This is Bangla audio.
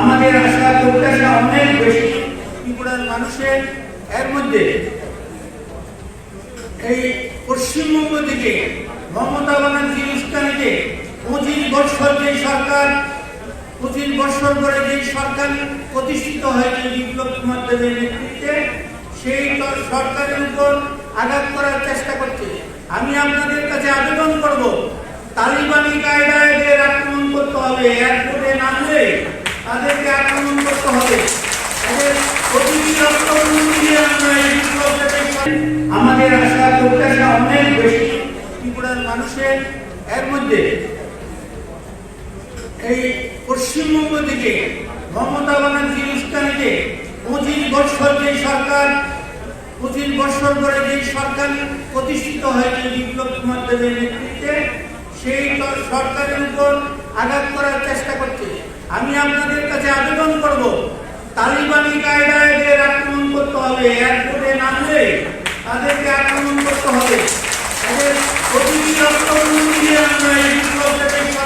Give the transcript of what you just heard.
আমাদের আশা প্রত্যাশা অনেক বেশি। ত্রিপুরার মানুষের এর মধ্যে এই পশ্চিমবঙ্গ থেকে মমতা পঁচিশ বছর যে সরকার, পঁচিশ বছর ধরে যে সরকার প্রতিষ্ঠিত হয়েছে বিপ্লব নেতৃত্বে, সেই সরকারের উপর আঘাত করার চেষ্টা করছে। আমি আপনাদের কাছে আবেদন করব, তালিবানি কায়দায় এদের আক্রমণ করতে হবে এয়ারপোর্টে নামলে তাদেরকে আক্রমণ করতে হবে এদের প্রতিটি রক্তবন্ধু দিয়ে আমরা এই সর- আমাদের আশা প্রত্যাশা অনেক বেশি। ত্রিপুরার মানুষের এর মধ্যে এই পশ্চিমবঙ্গ থেকে মমতা পঁচিশ বছর যে সরকার, পঁচিশ বছর যে সরকার প্রতিষ্ঠিত হয়েছে বিপ্লব কুমার দেবের নেতৃত্বে, সেই সরকারের উপর আঘাত করার চেষ্টা করছে। আমি আপনাদের কাছে আবেদন করব। তালিবানি কায়দায় যে আক্রমণ করতে হবে এয়ারপোর্টে নামলে তাদেরকে আক্রমণ করতে হবে।